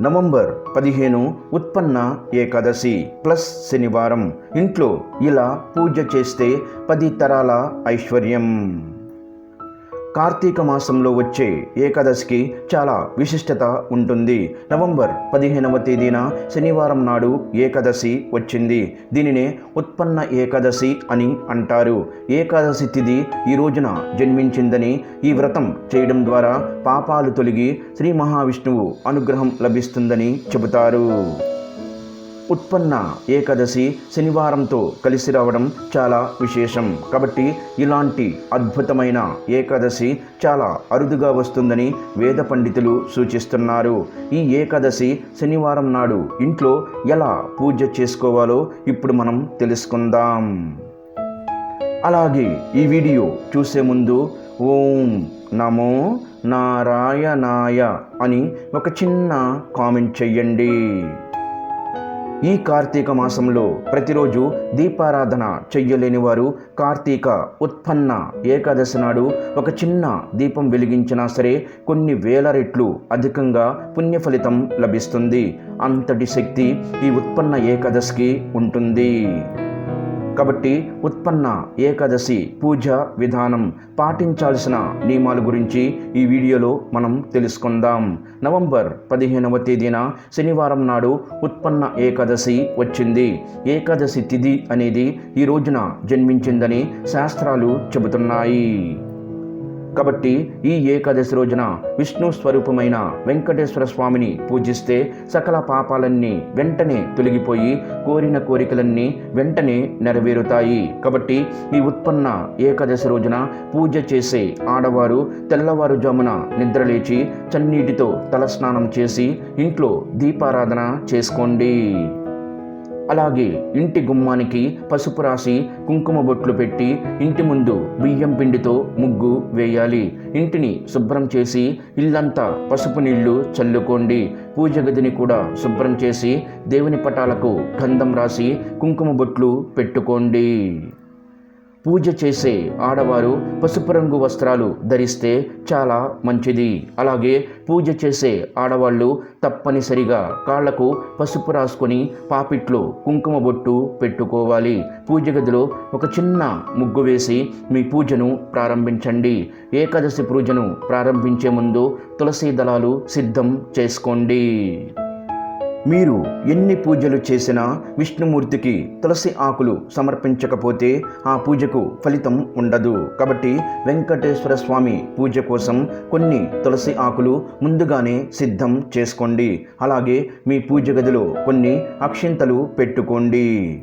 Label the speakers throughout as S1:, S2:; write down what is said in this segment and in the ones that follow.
S1: November పదిహేను ఉత్పన్న Ekadashi plus శనివారం. ఇంట్లో ఇలా పూజ చేస్తే పది తరాల ఐశ్వర్యం. కార్తీక మాసంలో వచ్చే ఏకాదశికి చాలా విశిష్టత ఉంటుంది. నవంబర్ పదిహేనవ తేదీన శనివారం నాడు ఏకాదశి వచ్చింది. దీనినే ఉత్పన్న ఏకాదశి అని అంటారు. ఏకాదశి తిథి ఈ రోజున జన్మించిందని ఈ వ్రతం చేయడం ద్వారా పాపాలు తొలగి శ్రీ మహావిష్ణువు అనుగ్రహం లభిస్తుందని చెబుతారు. ఉత్పన్న ఏకాదశి శనివారంతో కలిసి రావడం చాలా విశేషం. కాబట్టి ఇలాంటి అద్భుతమైన ఏకాదశి చాలా అరుదుగా వస్తుందని వేద పండితులు సూచిస్తున్నారు. ఈ ఏకాదశి శనివారం నాడు ఇంట్లో ఎలా పూజ చేసుకోవాలో ఇప్పుడు మనం తెలుసుకుందాం. అలాగే ఈ వీడియో చూసే ముందు ఓం నమో నారాయణాయ అని ఒక చిన్న కామెంట్ చెయ్యండి. ఈ కార్తీక మాసంలో ప్రతిరోజు దీపారాధన చెయ్యలేని వారు కార్తీక ఉత్పన్న ఏకాదశి నాడు ఒక చిన్న దీపం వెలిగించినా సరే కొన్ని వేల రెట్లు అధికంగా పుణ్యఫలితం లభిస్తుంది. అంతటి శక్తి ఈ ఉత్పన్న ఏకాదశికి ఉంటుంది. కాబట్టి ఉత్పన్న ఏకాదశి పూజ విధానం పాటించాల్సిన నియమాల గురించి ఈ వీడియోలో మనం తెలుసుకుందాం. నవంబర్ పదిహేనవ తేదీన శనివారం నాడు ఉత్పన్న ఏకాదశి వచ్చింది. ఏకాదశి తిథి అనేది ఈ రోజున జన్మించిందని శాస్త్రాలు చెబుతున్నాయి. కాబట్టి ఈ ఏకాదశి రోజున విష్ణు స్వరూపమైన వెంకటేశ్వర స్వామిని పూజిస్తే సకల పాపాలన్నీ వెంటనే తొలగిపోయి కోరిన కోరికలన్నీ వెంటనే నెరవేరుతాయి. కాబట్టి ఈ ఉత్పన్న ఏకాదశి రోజున పూజ చేసే ఆడవారు తెల్లవారుజామున నిద్రలేచి చన్నీటితో తలస్నానం చేసి ఇంట్లో దీపారాధన చేసుకోండి. అలాగే ఇంటి గుమ్మానికి పసుపు రాసి కుంకుమ బొట్లు పెట్టి ఇంటి ముందు బియ్యం పిండితో ముగ్గు వేయాలి. ఇంటిని శుభ్రం చేసి ఇల్లంతా పసుపు నీళ్ళు చల్లుకోండి. పూజ గదిని కూడా శుభ్రం చేసి దేవుని పటాలకు గంధం రాసి కుంకుమ బొట్లు పెట్టుకోండి. పూజ చేసే ఆడవారు పసుపు రంగు వస్త్రాలు ధరిస్తే చాలా మంచిది. అలాగే పూజ చేసే ఆడవాళ్ళు తప్పనిసరిగా కాళ్ళకు పసుపు రాసుకొని పాపిట్లో కుంకుమ బొట్టు పెట్టుకోవాలి. పూజ గదిలో ఒక చిన్న ముగ్గు వేసి మీ పూజను ప్రారంభించండి. ఏకాదశి పూజను ప్రారంభించే ముందు తులసి దళాలు సిద్ధం చేసుకోండి. మీరు ఎన్ని పూజలు చేసినా విష్ణుమూర్తికి తులసి ఆకులు సమర్పించకపోతే ఆ పూజకు ఫలితం ఉండదు. కాబట్టి వెంకటేశ్వర స్వామి పూజ కోసం కొన్ని తులసి ఆకులు ముందుగానే సిద్ధం చేసుకోండి. అలాగే మీ పూజ గదిలో కొన్ని అక్షింతలు పెట్టుకోండి.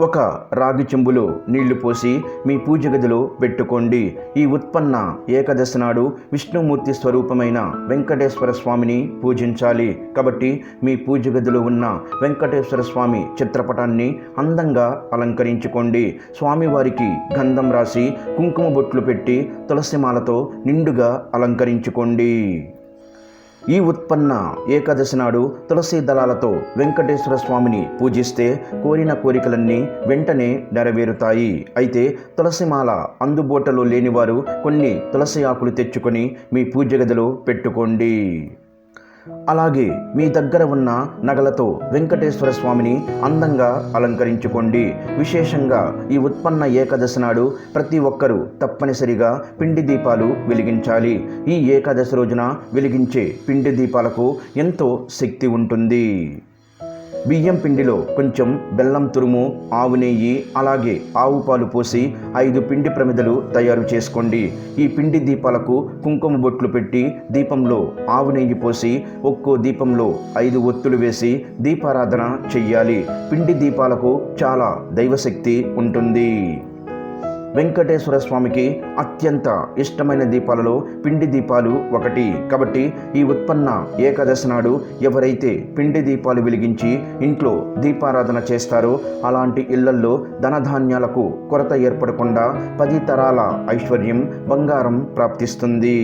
S1: ఒక రాగి చెంబులో నీళ్ళు పోసి మీ పూజ గదిలో పెట్టుకోండి. ఈ ఉత్పన్న ఏకాదశి నాడు విష్ణుమూర్తి స్వరూపమైన వెంకటేశ్వర స్వామిని పూజించాలి. కాబట్టి మీ పూజ గదిలో ఉన్న వెంకటేశ్వర స్వామి చిత్రపటాన్ని అందంగా అలంకరించుకోండి. స్వామివారికి గంధం రాసి కుంకుమ బొట్లు పెట్టి తులసిమాలతో నిండుగా అలంకరించుకోండి. ఈ ఉత్పన్న ఏకాదశి నాడు తులసి దళాలతో వెంకటేశ్వర స్వామిని పూజిస్తే కోరిన కోరికలన్నీ వెంటనే నెరవేరుతాయి. అయితే తులసిమాల అందుబాటులో లేనివారు కొన్ని తులసి ఆకులు తెచ్చుకొని మీ పూజ గదిలో పెట్టుకోండి. అలాగే మీ దగ్గర ఉన్న నగలతో వెంకటేశ్వర స్వామిని అందంగా అలంకరించుకోండి. విశేషంగా ఈ ఉత్పన్న ఏకాదశి నాడు ప్రతి ఒక్కరూ తప్పనిసరిగా పిండి దీపాలు వెలిగించాలి. ఈ ఏకాదశి రోజున వెలిగించే పిండి దీపాలకు ఎంతో శక్తి ఉంటుంది. బియ్యం పిండిలో కొంచెం బెల్లం తురుము ఆవు నెయ్యి అలాగే ఆవు పాలు పోసి ఐదు పిండి ప్రమిదలు తయారు చేసుకోండి. ఈ పిండి దీపాలకు కుంకుమ బొట్లు పెట్టి దీపంలో ఆవు నెయ్యి పోసి ఒక్కో దీపంలో ఐదు ఒత్తులు వేసి దీపారాధన చెయ్యాలి. పిండి దీపాలకు చాలా దైవశక్తి ఉంటుంది. వెంకటేశ్వర స్వామికి అత్యంత ఇష్టమైన దీపాలలో పిండి దీపాలు ఒకటి. కాబట్టి ఈ ఉత్పన్న ఏకాదశి నాడు ఎవరైతే పిండి దీపాలు వెలిగించి ఇంట్లో దీపారాధన చేస్తారో అలాంటి ఇళ్ళల్లో ధనధాన్యాలకు కొరత ఏర్పడకుండా పది తరాల ఐశ్వర్యం బంగారం ప్రాప్తిస్తుంది.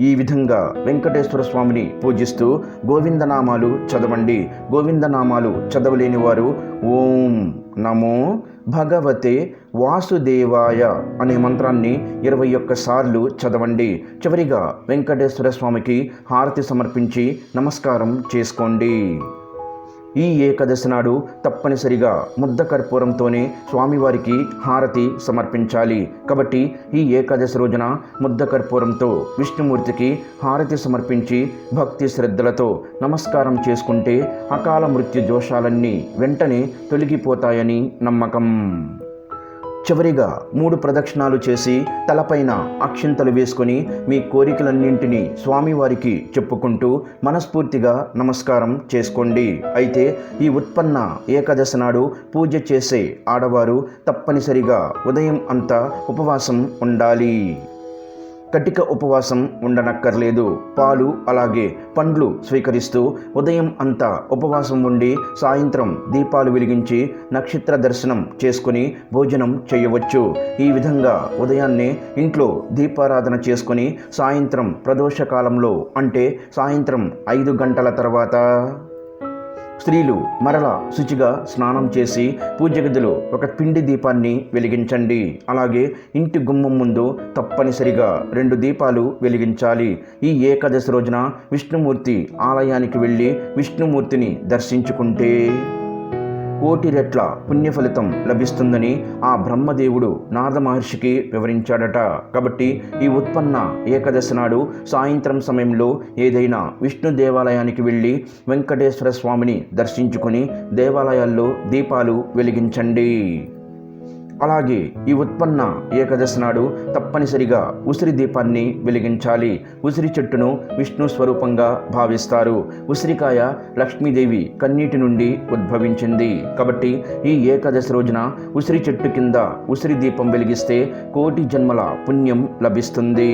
S1: ఈ విధంగా వెంకటేశ్వర స్వామిని పూజిస్తూ గోవిందనామాలు చదవండి. గోవిందనామాలు చదవలేని వారు ఓం నమో భగవతే వాసుదేవాయ అనే మంత్రాన్ని ఇరవై ఒక్క సార్లు చదవండి. చివరిగా వెంకటేశ్వర స్వామికి హారతి సమర్పించి నమస్కారం చేసుకోండి. ఈ ఏకాదశి నాడు తప్పనిసరిగా ముద్ద కర్పూరంతోనే స్వామివారికి హారతి సమర్పించాలి. కాబట్టి ఈ ఏకాదశి రోజున ముద్ద కర్పూరంతో విష్ణుమూర్తికి హారతి సమర్పించి భక్తి శ్రద్ధలతో నమస్కారం చేసుకుంటే అకాల మృత్యు దోషాలన్నీ వెంటనే తొలగిపోతాయని నమ్మకం. చివరిగా మూడు ప్రదక్షిణాలు చేసి తలపైన అక్షింతలు వేసుకొని మీ కోరికలన్నింటినీ స్వామివారికి చెప్పుకుంటూ మనస్ఫూర్తిగా నమస్కారం చేసుకోండి. అయితే ఈ ఉత్పన్న ఏకాదశి నాడు పూజ చేసే ఆడవారు తప్పనిసరిగా ఉదయం అంతా ఉపవాసం ఉండాలి. కటిక ఉపవాసం ఉండనక్కర్లేదు. పాలు అలాగే పండ్లు స్వీకరిస్తూ ఉదయం అంతా ఉపవాసం ఉండి సాయంత్రం దీపాలు వెలిగించి నక్షత్ర దర్శనం చేసుకుని భోజనం చేయవచ్చు. ఈ విధంగా ఉదయాన్నే ఇంట్లో దీపారాధన చేసుకుని సాయంత్రం ప్రదోష కాలంలో అంటే సాయంత్రం ఐదు గంటల తర్వాత స్త్రీలు మరల శుచిగా స్నానం చేసి పూజ గదిలో ఒక పిండి దీపాన్ని వెలిగించండి. అలాగే ఇంటి గుమ్మం ముందు తప్పనిసరిగా రెండు దీపాలు వెలిగించాలి. ఈ ఏకాదశి రోజున విష్ణుమూర్తి ఆలయానికి వెళ్ళి విష్ణుమూర్తిని దర్శించుకుంటే కోటి రెట్ల పుణ్యఫలితం లభిస్తుందని ఆ బ్రహ్మదేవుడు నారద మహర్షికి వివరించాడట. కాబట్టి ఈ ఉత్పన్న ఏకాదశి నాడు సాయంత్రం సమయంలో ఏదైనా విష్ణు దేవాలయానికి వెళ్ళి వెంకటేశ్వర స్వామిని దర్శించుకొని దేవాలయాల్లో దీపాలు వెలిగించండి. అలాగే ఈ ఉత్పన్న ఏకాదశి నాడు తప్పనిసరిగా ఉసిరి దీపాన్ని వెలిగించాలి. ఉసిరి చెట్టును విష్ణు స్వరూపంగా భావిస్తారు. ఉసిరికాయ లక్ష్మీదేవి కన్నీటి నుండి ఉద్భవించింది. కాబట్టి ఈ ఏకాదశి రోజున ఉసిరి చెట్టు కింద ఉసిరి దీపం వెలిగిస్తే కోటి జన్మల పుణ్యం లభిస్తుంది.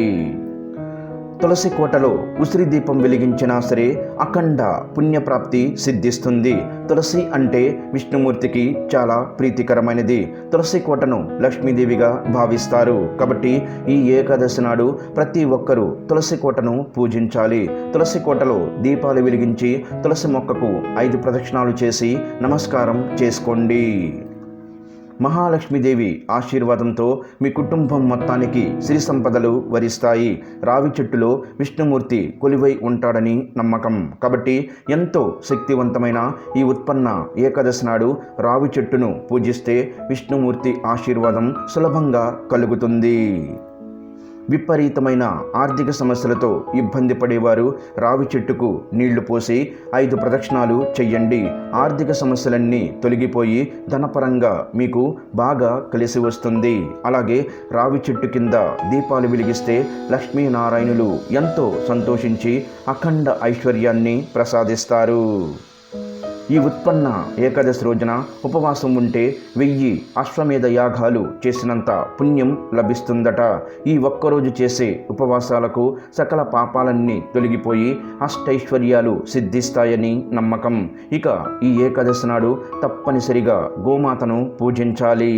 S1: తులసి కోటలో ఉసిరి దీపం వెలిగించినా సరే అఖండ పుణ్యప్రాప్తి సిద్ధిస్తుంది. తులసి అంటే విష్ణుమూర్తికి చాలా ప్రీతికరమైనది. తులసి కోటను లక్ష్మీదేవిగా భావిస్తారు. కాబట్టి ఈ ఏకాదశి నాడు ప్రతి ఒక్కరూ తులసి కోటను పూజించాలి. తులసి కోటలో దీపాలు వెలిగించి తులసి మొక్కకు ఐదు ప్రదక్షిణాలు చేసి నమస్కారం చేసుకోండి. మహాలక్ష్మీదేవి ఆశీర్వాదంతో మీ కుటుంబం మొత్తానికి సిరి సంపదలు వరిస్తాయి. రావి చెట్టులో విష్ణుమూర్తి కొలివై ఉంటాడని నమ్మకం. కాబట్టి ఎంతో శక్తివంతమైన ఈ ఉత్పన్న ఏకాదశి నాడు రావి చెట్టును పూజిస్తే విష్ణుమూర్తి ఆశీర్వాదం సులభంగా కలుగుతుంది. విపరీతమైన ఆర్థిక సమస్యలతో ఇబ్బంది పడేవారు. రావి చెట్టుకు నీళ్ళు పోసి ఐదు ప్రదక్షిణాలు చెయ్యండి. ఆర్థిక సమస్యలన్నీ తొలగిపోయి ధనపరంగా మీకు బాగా కలిసి వస్తుంది. అలాగే రావి చెట్టు కింద దీపాలు వెలిగిస్తే లక్ష్మీనారాయణులు ఎంతో సంతోషించి అఖండ ఐశ్వర్యాన్ని ప్రసాదిస్తారు. ఈ ఉత్పన్న ఏకాదశి రోజున ఉపవాసం ఉంటే వెయ్యి అశ్వమేధ యాగాలు చేసినంత పుణ్యం లభిస్తుందట. ఈ ఒక్కరోజు చేసే ఉపవాసాలకు సకల పాపాలన్నీ తొలగిపోయి అష్టైశ్వర్యాలు సిద్ధిస్తాయని నమ్మకం. ఇక ఈ ఏకాదశి నాడు తప్పనిసరిగా గోమాతను పూజించాలి.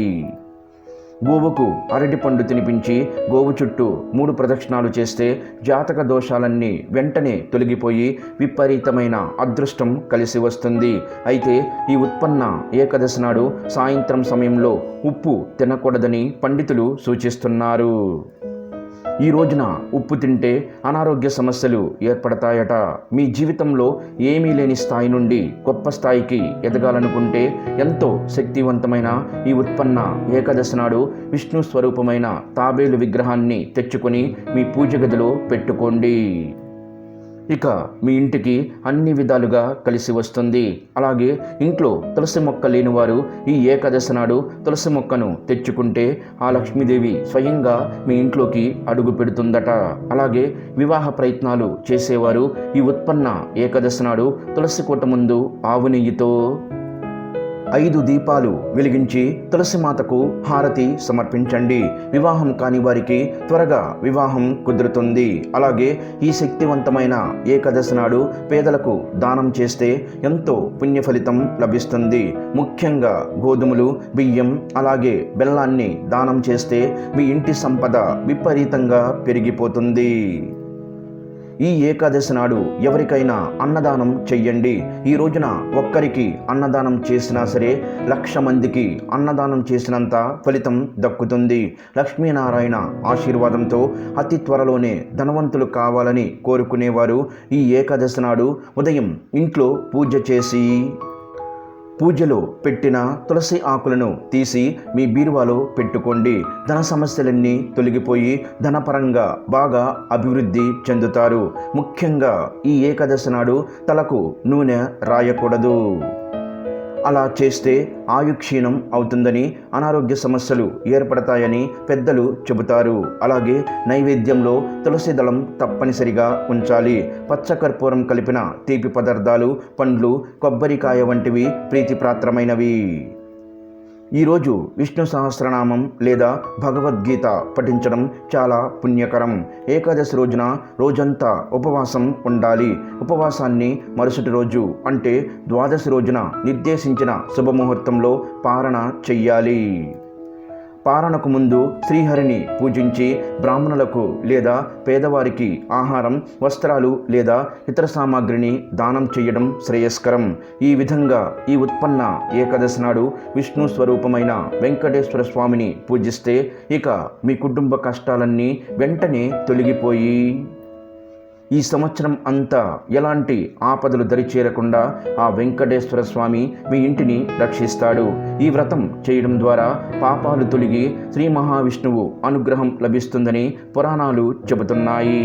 S1: గోవుకు అరటిపండు తినిపించి గోవు చుట్టూ మూడు ప్రదక్షిణాలు చేస్తే జాతక దోషాలన్నీ వెంటనే తొలగిపోయి విపరీతమైన అదృష్టం కలిసి వస్తుంది. అయితే ఈ ఉత్పన్న ఏకాదశి నాడు సాయంత్రం సమయంలో ఉప్పు తినకూడదని పండితులు సూచిస్తున్నారు. ఈ రోజున ఉప్పు తింటే అనారోగ్య సమస్యలు ఏర్పడతాయట. మీ జీవితంలో ఏమీ లేని స్థాయి నుండి గొప్ప స్థాయికి ఎదగాలనుకుంటే ఎంతో శక్తివంతమైన ఈ ఉత్పన్న ఏకాదశి నాడు విష్ణు స్వరూపమైన తాబేలు విగ్రహాన్ని తెచ్చుకొని మీ పూజ గదిలో పెట్టుకోండి. ఇక మీ ఇంటికి అన్ని విధాలుగా కలిసి వస్తుంది. అలాగే ఇంట్లో తులసి మొక్క లేనివారు ఈ ఏకాదశి నాడు తులసి మొక్కను తెచ్చుకుంటే ఆ లక్ష్మీదేవి స్వయంగా మీ ఇంట్లోకి అడుగు పెడుతుందట. అలాగే వివాహ ప్రయత్నాలు చేసేవారు ఈ ఉత్పన్న ఏకాదశి నాడు తులసి కోట ముందు ఆవు నెయ్యితో. ఐదు దీపాలు వెలిగించి తులసిమాతకు హారతి సమర్పించండి. వివాహం కాని వారికి త్వరగా వివాహం కుదురుతుంది. అలాగే ఈ శక్తివంతమైన ఏకాదశి నాడు పేదలకు దానం చేస్తే ఎంతో పుణ్య ఫలితం లభిస్తుంది. ముఖ్యంగా గోధుమలు బియ్యం అలాగే బెల్లాన్ని దానం చేస్తే మీ ఇంటి సంపద విపరీతంగా పెరిగిపోతుంది. ఈ ఏకాదశి నాడు ఎవరికైనా అన్నదానం చెయ్యండి. ఈ రోజున ఒక్కరికి అన్నదానం చేసినా సరే లక్ష మందికి అన్నదానం చేసినంత ఫలితం దక్కుతుంది. లక్ష్మీనారాయణ ఆశీర్వాదంతో అతి త్వరలోనే ధనవంతులు కావాలని కోరుకునేవారు. ఈ ఏకాదశి నాడు ఉదయం ఇంట్లో పూజ చేసి పూజలో పెట్టిన తులసి ఆకులను తీసి మీ బీరువాలో పెట్టుకోండి. ధన సమస్యలన్నీ తొలగిపోయి ధనపరంగా బాగా అభివృద్ధి చెందుతారు. ముఖ్యంగా ఈ ఏకాదశి నాడు తలకు నూనె రాయకూడదు. అలా చేస్తే ఆయుక్షీణం అవుతుందని అనారోగ్య సమస్యలు ఏర్పడతాయని పెద్దలు చెబుతారు. అలాగే నైవేద్యంలో తులసి దళం తప్పనిసరిగా ఉంచాలి. పచ్చకర్పూరం కలిపిన తీపి పదార్థాలు పండ్లు కొబ్బరికాయ వంటివి ప్రీతిప్రాత్రమైనవి ఈరోజు విష్ణు సహస్రనామం లేదా భగవద్గీత పఠించడం చాలా పుణ్యకరం. ఏకాదశి రోజున రోజంతా ఉపవాసం ఉండాలి. ఉపవాసాన్ని మరుసటి రోజు అంటే ద్వాదశి రోజున నిర్దేశించిన శుభముహూర్తంలో పారణ చెయ్యాలి. పారణకు ముందు శ్రీహరిని పూజించి బ్రాహ్మణులకు లేదా పేదవారికి ఆహారం వస్త్రాలు లేదా ఇతర సామాగ్రిని దానం చేయడం శ్రేయస్కరం. ఈ విధంగా ఈ ఉత్పన్న ఏకాదశి నాడు విష్ణు స్వరూపమైన వెంకటేశ్వర స్వామిని పూజిస్తే ఇక మీ కుటుంబ కష్టాలన్నీ వెంటనే తొలగిపోయి ఈ సంవత్సరం అంతా ఎలాంటి ఆపదలు దరిచేరకుండా ఆ వెంకటేశ్వర స్వామి మీ ఇంటిని రక్షిస్తాడు. ఈ వ్రతం చేయడం ద్వారా పాపాలు తొలగి శ్రీ మహావిష్ణువు అనుగ్రహం లభిస్తుందని పురాణాలు చెబుతున్నాయి.